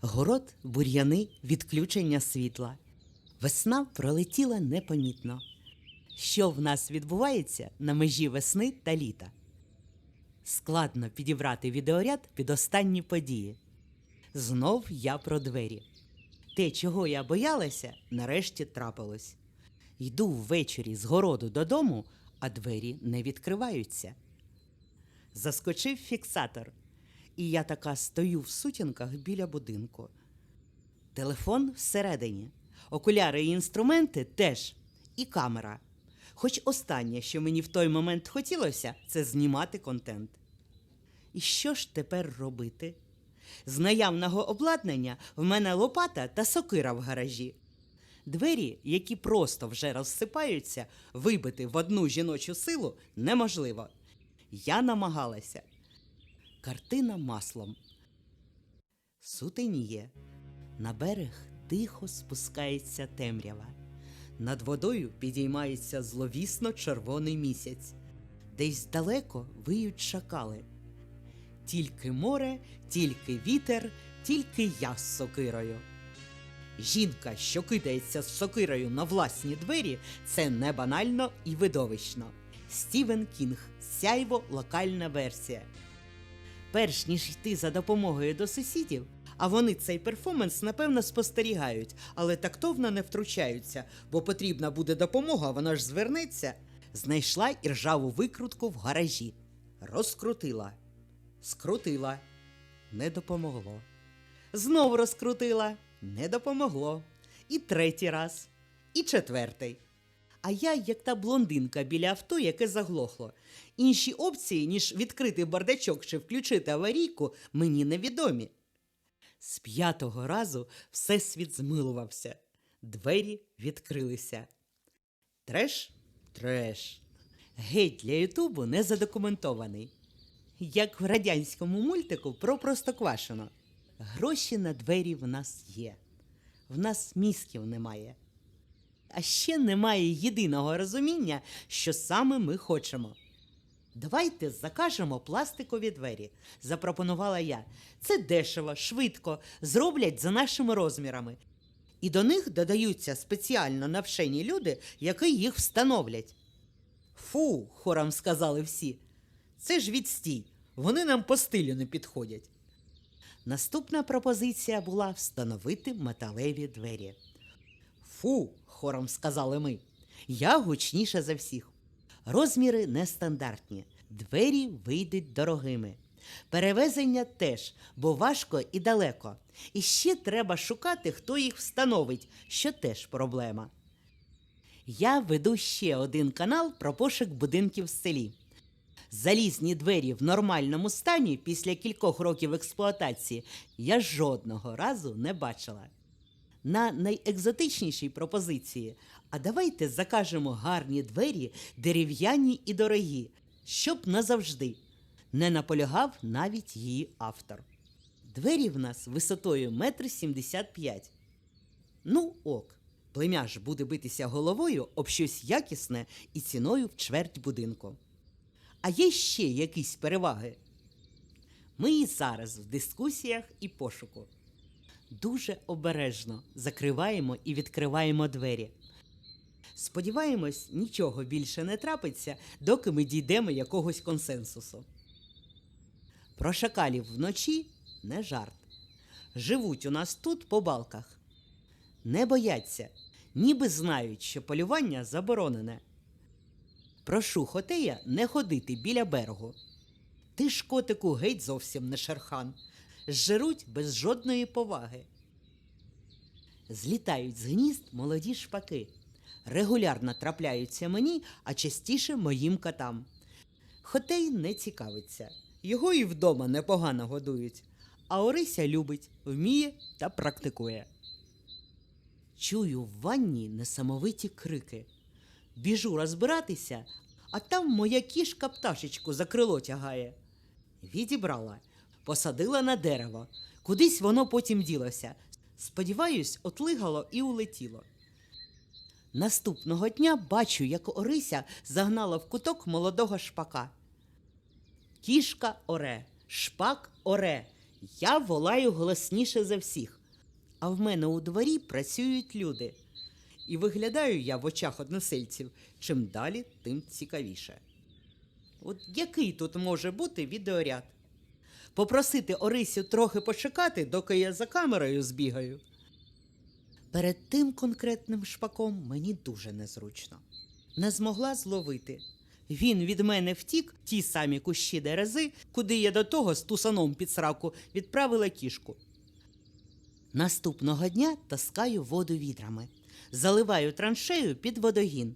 Город, бур'яни, відключення світла. Весна пролетіла непомітно. Що в нас відбувається на межі весни та літа? Складно підібрати відеоряд під останні події. Знов я про двері. Те, чого я боялася, нарешті трапилось. Йду ввечері з городу додому, а двері не відкриваються. Заскочив фіксатор, і я така стою в сутінках біля будинку. Телефон всередині, окуляри і інструменти теж, і камера. Хоч останнє, що мені в той момент хотілося, це знімати контент. І що ж тепер робити? З наявного обладнання в мене лопата та сокира в гаражі. Двері, які просто вже розсипаються, вибити в одну жіночу силу неможливо. Я намагалася. Картина маслом. Сутеніє. На берег тихо спускається темрява. Над водою підіймається зловісно червоний місяць. Десь далеко виють шакали. Тільки море, тільки вітер, тільки я з сокирою. Жінка, що кидається з сокирою на власні двері, це не банально і видовищно. Стівен Кінг, сяйво локальна версія. Перш ніж йти за допомогою до сусідів, а вони цей перформанс напевно спостерігають, але тактовно не втручаються, бо потрібна буде допомога, вона ж звернеться. Знайшла іржаву викрутку в гаражі, розкрутила, скрутила, не допомогло. Знову розкрутила, не допомогло. І третій раз, і четвертий. А я, як та блондинка біля авто, яке заглохло. Інші опції, ніж відкрити бардачок чи включити аварійку, мені невідомі. З п'ятого разу всесвіт змилувався. Двері відкрилися. Треш? Треш. Геть для Ютубу не задокументований. Як в радянському мультику про Простоквашино. Гроші на двері в нас є. В нас мізків немає. А ще немає єдиного розуміння, що саме ми хочемо. Давайте закажемо пластикові двері, запропонувала я. Це дешево, швидко, зроблять за нашими розмірами. І до них додаються спеціально навчені люди, які їх встановлять. Фу, хором сказали всі. Це ж відстій. Вони нам по стилю не підходять. Наступна пропозиція була встановити металеві двері. Фу, хором сказали ми. Я гучніша за всіх. Розміри нестандартні, двері вийдуть дорогими. Перевезення теж, бо важко і далеко. І ще треба шукати, хто їх встановить, що теж проблема. Я веду ще один канал про пошук будинків в селі. Залізні двері в нормальному стані після кількох років експлуатації я жодного разу не бачила. На найекзотичнішій пропозиції. А давайте закажемо гарні двері, дерев'яні і дорогі, щоб назавжди. Не наполягав навіть її автор. Двері в нас висотою метр сімдесят п'ять. Ну, ок. Племяш буде битися головою об щось якісне і ціною в чверть будинку. А є ще якісь переваги. Ми і зараз в дискусіях і пошуку. Дуже обережно закриваємо і відкриваємо двері. Сподіваємось, нічого більше не трапиться, доки ми дійдемо якогось консенсусу. Про шакалів вночі не жарт. Живуть у нас тут по балках. Не бояться, ніби знають, що полювання заборонене. Прошу хотея не ходити біля берегу. Ти ж, котику, геть зовсім не шерхан. Зжеруть без жодної поваги. Злітають з гнізд молоді шпаки. Регулярно трапляються мені, а частіше моїм котам. Хотей не цікавиться. Його і вдома непогано годують. А Орися любить, вміє та практикує. Чую в ванні несамовиті крики. Біжу розбиратися, а там моя кішка пташечку за крило тягає. Відібрала, посадила на дерево. Кудись воно потім ділося. Сподіваюсь, отлигало і улетіло. Наступного дня бачу, як Орися загнала в куток молодого шпака. Кішка оре, шпак оре. Я волаю голосніше за всіх, а в мене у дворі працюють люди. І виглядаю я в очах односельців чим далі, тим цікавіше. От який тут може бути відеоряд? Попросити Орисю трохи почекати, доки я за камерою збігаю. Перед тим конкретним шпаком мені дуже незручно. Не змогла зловити. Він від мене втік ті самі кущі дерези, куди я до того з тусаном під сраку відправила кішку. Наступного дня таскаю воду відрами, заливаю траншею під водогін.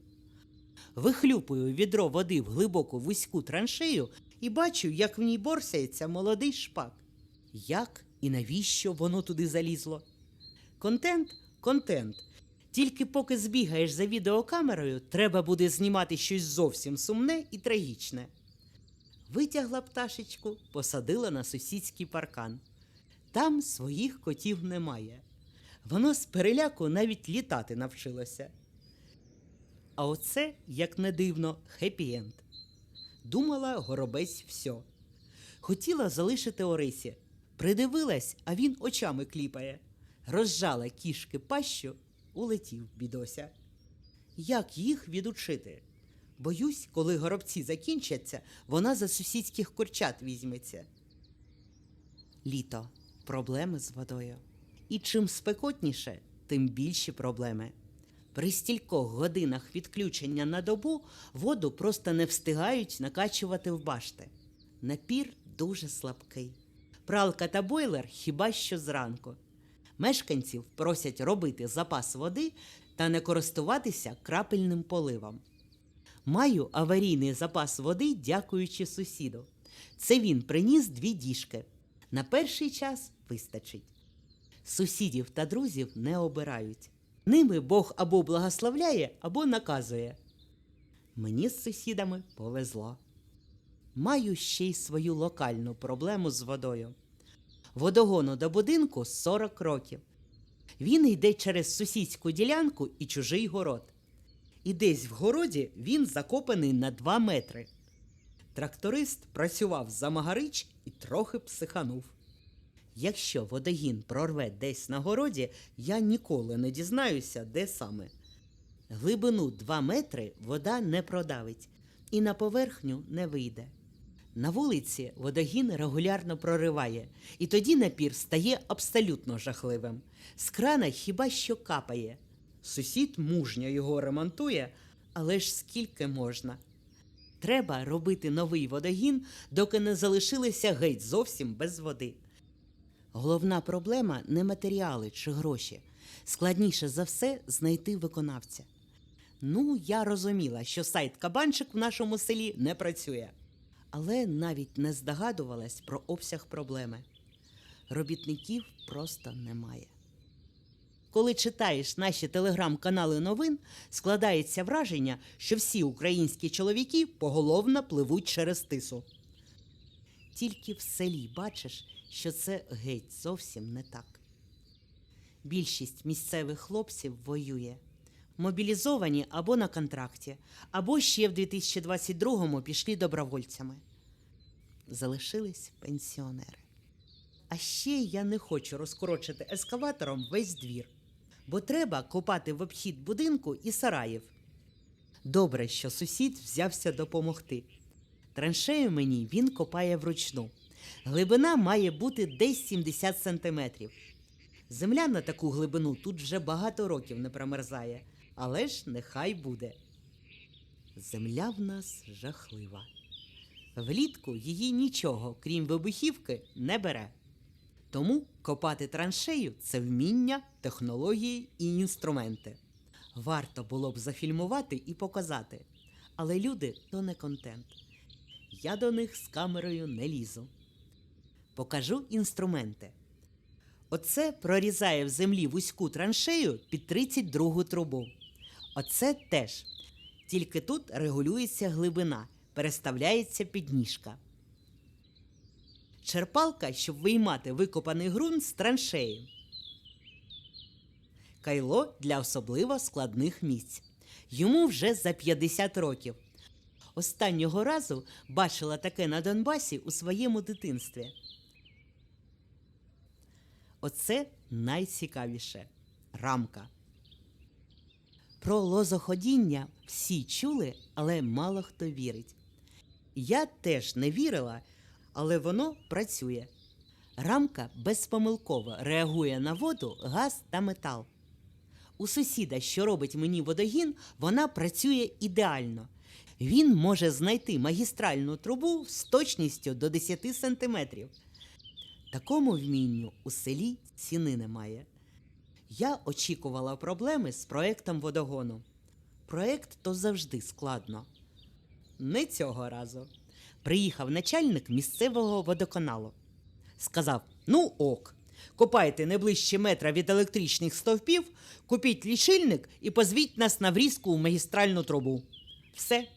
Вихлюпую відро води в глибоку вузьку траншею і бачу, як в ній борсається молодий шпак. Як і навіщо воно туди залізло? Контент контент. Тільки поки збігаєш за відеокамерою, треба буде знімати щось зовсім сумне і трагічне. Витягла пташечку, посадила на сусідський паркан. Там своїх котів немає. Воно з переляку навіть літати навчилося. А оце, як не дивно, хеппі-енд. Думала, горобець все. Хотіла залишити Орисі. Придивилась, а він очами кліпає. Розжала кішки пащу, улетів бідося. Як їх відучити? Боюсь, коли горобці закінчаться, вона за сусідських курчат візьметься. Літо проблеми з водою. І чим спекотніше, тим більші проблеми. При стількох годинах відключення на добу воду просто не встигають накачувати в башти. Напір дуже слабкий. Пралка та бойлер хіба що зранку. Мешканців просять робити запас води та не користуватися крапельним поливом. Маю аварійний запас води, дякуючи сусіду. Це він приніс дві діжки. На перший час вистачить. Сусідів та друзів не обирають. Ними Бог або благословляє, або наказує. Мені з сусідами повезло. Маю ще й свою локальну проблему з водою. Водогону до будинку 40 років. Він йде через сусідську ділянку і чужий город. І десь в городі він закопаний на 2 метри. Тракторист працював за магарич і трохи психанув. Якщо водогін прорве десь на городі, я ніколи не дізнаюся, де саме. Глибину 2 метри вода не продавить і на поверхню не вийде. На вулиці водогін регулярно прориває, і тоді напір стає абсолютно жахливим. З крана хіба що капає. Сусід мужньо його ремонтує, але ж скільки можна. Треба робити новий водогін, доки не залишилися геть зовсім без води. Головна проблема не матеріали чи гроші. Складніше за все знайти виконавця. Ну, я розуміла, що сайт Кабанчик в нашому селі не працює, але навіть не здогадувалась про обсяг проблеми. Робітників просто немає. Коли читаєш наші телеграм-канали новин, складається враження, що всі українські чоловіки поголовно пливуть через тису. Тільки в селі бачиш, що це геть зовсім не так. Більшість місцевих хлопців воює. Мобілізовані або на контракті, або ще в 2022-му пішли добровольцями. Залишились пенсіонери. А ще я не хочу розкорочити ескаватором весь двір, бо треба копати в обхід будинку і сараїв. Добре, що сусід взявся допомогти. Траншею мені він копає вручну. Глибина має бути десь 70 сантиметрів. Земля на таку глибину тут вже багато років не промерзає, але ж нехай буде. Земля в нас жахлива. Влітку її нічого, крім вибухівки, не бере. Тому копати траншею це вміння, технології і інструменти. Варто було б зафільмувати і показати. Але люди то не контент. Я до них з камерою не лізу. Покажу інструменти. Оце прорізає в землі вузьку траншею під 32 трубу. Оце теж. Тільки тут регулюється глибина, переставляється підніжка. Черпалка, щоб виймати викопаний ґрунт з траншеї. Кайло для особливо складних місць. Йому вже за 50 років. Останнього разу бачила таке на Донбасі у своєму дитинстві. оце найцікавіше рамка. Про лозоходіння всі чули, але мало хто вірить. Я теж не вірила, але воно працює. Рамка безпомилково реагує на воду, газ та метал. У сусіда, що робить мені водогін, вона працює ідеально. Він може знайти магістральну трубу з точністю до 10 сантиметрів. Такому вмінню у селі ціни немає. Я очікувала проблеми з проектом водогону. Проект то завжди складно. Не цього разу. Приїхав начальник місцевого водоканалу. Сказав: Ну ок, копайте не ближче метра від електричних стовпів, купіть лічильник і позвіть нас на врізку у магістральну трубу. Все,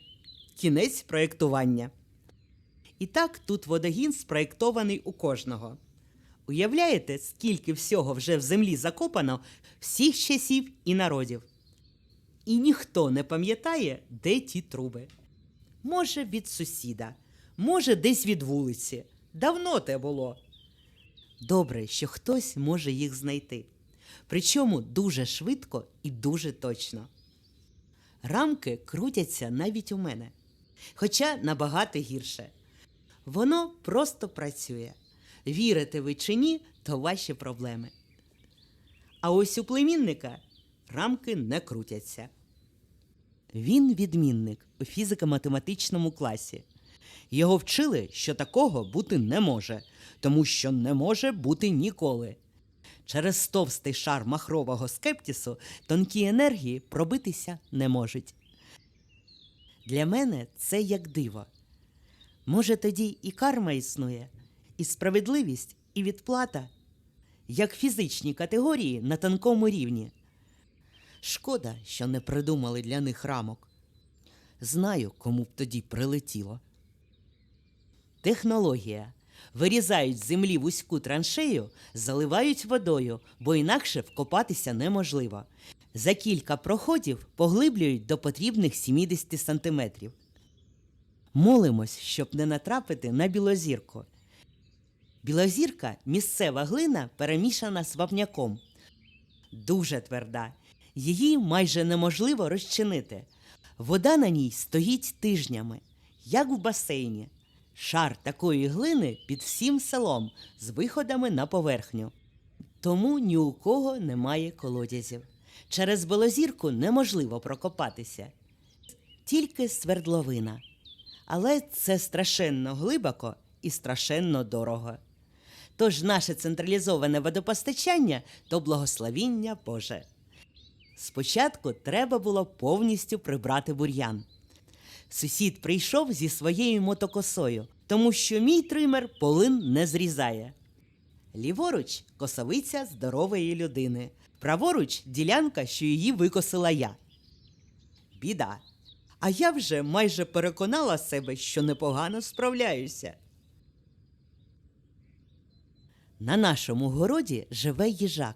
кінець проєктування. І так тут водогін спроєктований у кожного. Уявляєте, скільки всього вже в землі закопано всіх часів і народів. І ніхто не пам'ятає, де ті труби. Може, від сусіда, може, десь від вулиці. Давно те було. Добре, що хтось може їх знайти. Причому дуже швидко і дуже точно. Рамки крутяться навіть у мене, хоча набагато гірше. Воно просто працює. Вірите ви чи ні, то ваші проблеми. А ось у племінника рамки не крутяться. Він відмінник у фізико-математичному класі. Його вчили, що такого бути не може, тому що не може бути ніколи. Через товстий шар махрового скептісу тонкі енергії пробитися не можуть. Для мене це як диво. Може, тоді і карма існує, і справедливість, і відплата, як фізичні категорії на тонкому рівні. Шкода, що не придумали для них рамок. Знаю, кому б тоді прилетіло. Технологія. Вирізають з землі вузьку траншею, заливають водою, бо інакше вкопатися неможливо. За кілька проходів поглиблюють до потрібних 70 сантиметрів. Молимось, щоб не натрапити на білозірку. Білозірка місцева глина перемішана з вапняком. Дуже тверда. Її майже неможливо розчинити. Вода на ній стоїть тижнями, як в басейні. Шар такої глини під всім селом з виходами на поверхню. Тому ні у кого немає колодязів. Через білозірку неможливо прокопатися. Тільки свердловина. Але це страшенно глибоко і страшенно дорого. Тож наше централізоване водопостачання то благословіння Боже. Спочатку треба було повністю прибрати бур'ян. Сусід прийшов зі своєю мотокосою, тому що мій тример полин не зрізає. Ліворуч косовиця здорової людини, праворуч ділянка, що її викосила я. Біда. А я вже майже переконала себе, що непогано справляюся. На нашому городі живе їжак.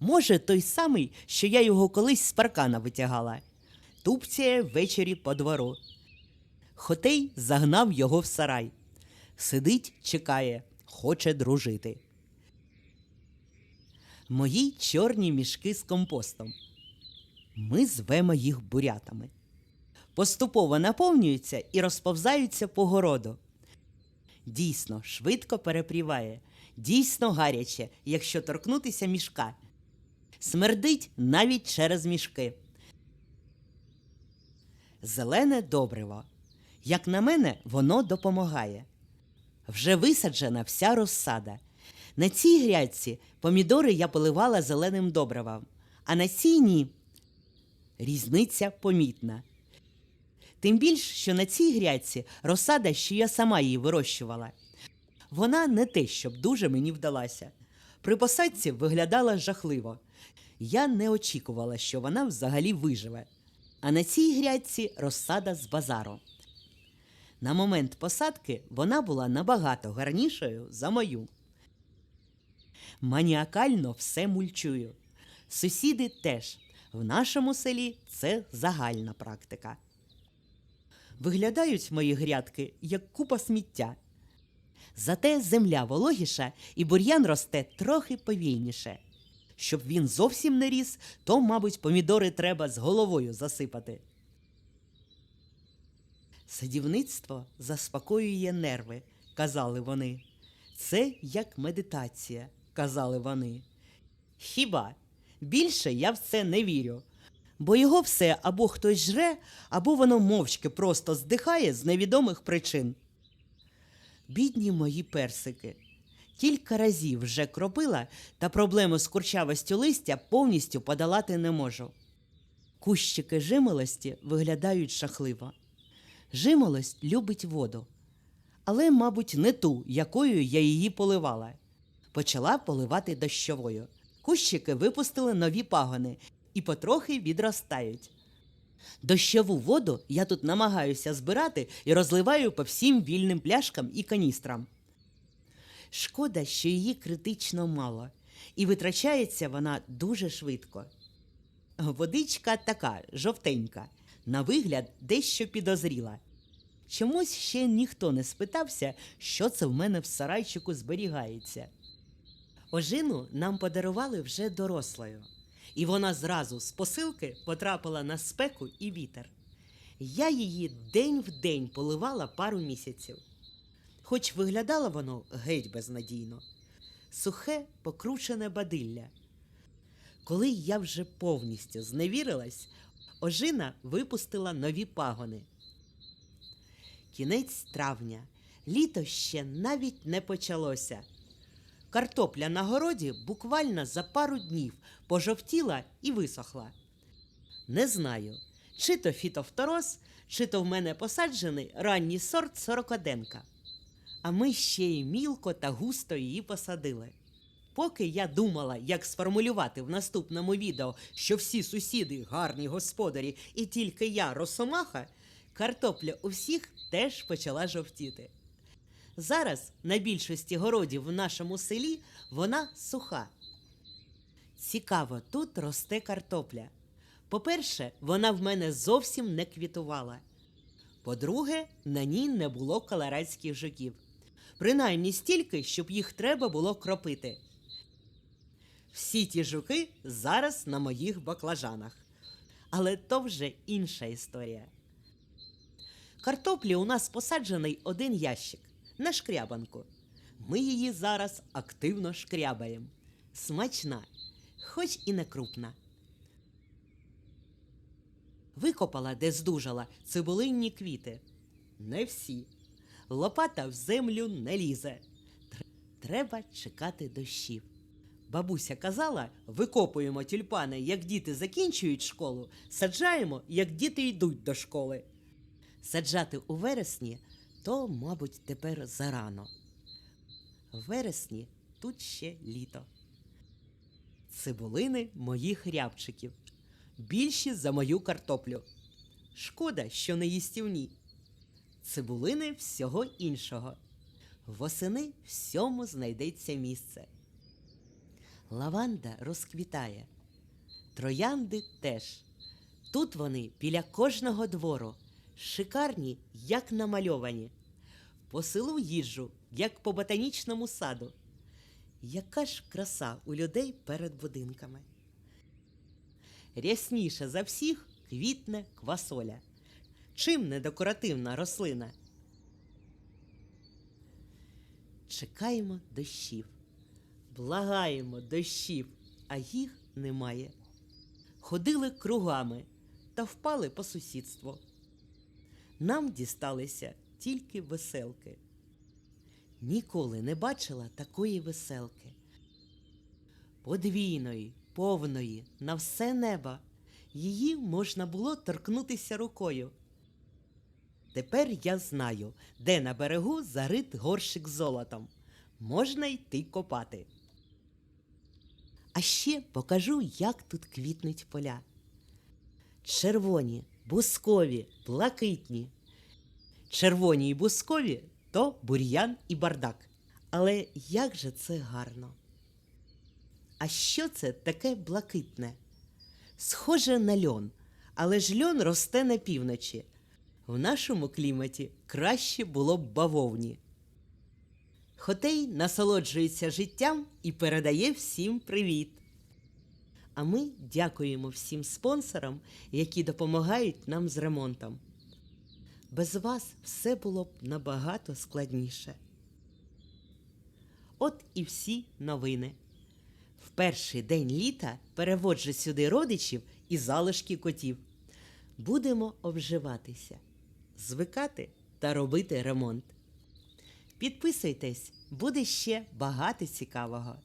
Може, той самий, що я його колись з паркана витягала. Тупцяє ввечері по двору. Хотей загнав його в сарай. Сидить, чекає, хоче дружити. Мої чорні мішки з компостом. Ми звемо їх бурятами. Поступово наповнюються і розповзаються по городу. Дійсно, швидко перепріває, дійсно гаряче, якщо торкнутися мішка. Смердить навіть через мішки. Зелене добриво. Як на мене, воно допомагає. Вже висаджена вся розсада. На цій грядці помідори я поливала зеленим добривом, а на цій ні. Різниця помітна. Тим більш, що на цій грядці розсада, що я сама її вирощувала. Вона не те, щоб дуже мені вдалася. При посадці виглядала жахливо. Я не очікувала, що вона взагалі виживе. А на цій грядці розсада з базару. На момент посадки вона була набагато гарнішою за мою. Маніакально все мульчую. Сусіди теж. В нашому селі це загальна практика. Виглядають мої грядки як купа сміття. Зате земля вологіша і бур'ян росте трохи повільніше. Щоб він зовсім не ріс, то, мабуть, помідори треба з головою засипати. Садівництво заспокоює нерви, казали вони. Це як медитація, казали вони. Хіба більше я в це не вірю, бо його все або хтось жре, або воно мовчки просто здихає з невідомих причин. Бідні мої персики. Кілька разів вже кропила, та проблему з курчавостю листя повністю подолати не можу. Кущики жимолості виглядають шахливо. Жимолость любить воду, але, мабуть, не ту, якою я її поливала. Почала поливати дощовою. Кущики випустили нові пагони і потрохи відростають. Дощову воду я тут намагаюся збирати і розливаю по всім вільним пляшкам і каністрам. Шкода, що її критично мало, і витрачається вона дуже швидко. Водичка така жовтенька, на вигляд дещо підозріла. Чомусь ще ніхто не спитався, що це в мене в сарайчику зберігається. Ожину нам подарували вже дорослою, і вона зразу з посилки потрапила на спеку і вітер. Я її день в день поливала пару місяців. Хоч виглядало воно геть безнадійно, сухе, покручене бадилля. Коли я вже повністю зневірилась, ожина випустила нові пагони. Кінець травня, літо ще навіть не почалося. Картопля на городі буквально за пару днів пожовтіла і висохла. Не знаю, чи то фітофтороз, чи то в мене посаджений ранній сорт сорокоденка. А ми ще й мілко та густо її посадили. Поки я думала, як сформулювати в наступному відео, що всі сусіди гарні господарі і тільки я росомаха, картопля у всіх теж почала жовтіти. Зараз на більшості городів в нашому селі вона суха. Цікаво, тут росте картопля. По-перше, вона в мене зовсім не квітувала. По-друге, на ній не було колорадських жуків. Принаймні стільки, щоб їх треба було кропити. Всі ті жуки зараз на моїх баклажанах. Але то вже інша історія. Картоплі у нас посаджений один ящик на шкрябанку. Ми її зараз активно шкрябаємо. Смачна, хоч і не крупна. Викопала, де здужала, цибулинні квіти. Не всі. Лопата в землю не лізе. Треба чекати дощів. Бабуся казала, викопуємо тюльпани, як діти закінчують школу, саджаємо, як діти йдуть до школи. Саджати у вересні то, мабуть, тепер зарано. В вересні тут ще літо. Цибулини моїх рябчиків. Більші за мою картоплю. Шкода, що не їстівні. Цибулини всього іншого. Восени всьому знайдеться місце. Лаванда розквітає. Троянди теж. Тут вони біля кожного двору, шикарні, як намальовані. По селу їжджу, як по ботанічному саду. Яка ж краса у людей перед будинками. Рясніше за всіх квітне квасоля. Чим не декоративна рослина? Чекаємо дощів. Благаємо дощів, а їх немає. Ходили кругами та впали по сусідству. Нам дісталися тільки веселки. Ніколи не бачила такої веселки. Подвійної, повної, на все небо. Її можна було торкнутися рукою. Тепер я знаю, де на берегу зарит горщик золотом. Можна йти копати. А ще покажу, як тут квітнуть поля. Червоні, бускові, блакитні. Червоні і бускові то бур'ян і бардак. Але як же це гарно. А що це таке блакитне? Схоже на льон, але ж льон росте на півночі. В нашому кліматі краще було б бавовні. Хотей насолоджується життям і передає всім привіт. А ми дякуємо всім спонсорам, які допомагають нам з ремонтом. Без вас все було б набагато складніше. От і всі новини. В перший день літа переводжу сюди родичів і залишки котів. Будемо обживатися, звикати та робити ремонт. Підписуйтесь, буде ще багато цікавого.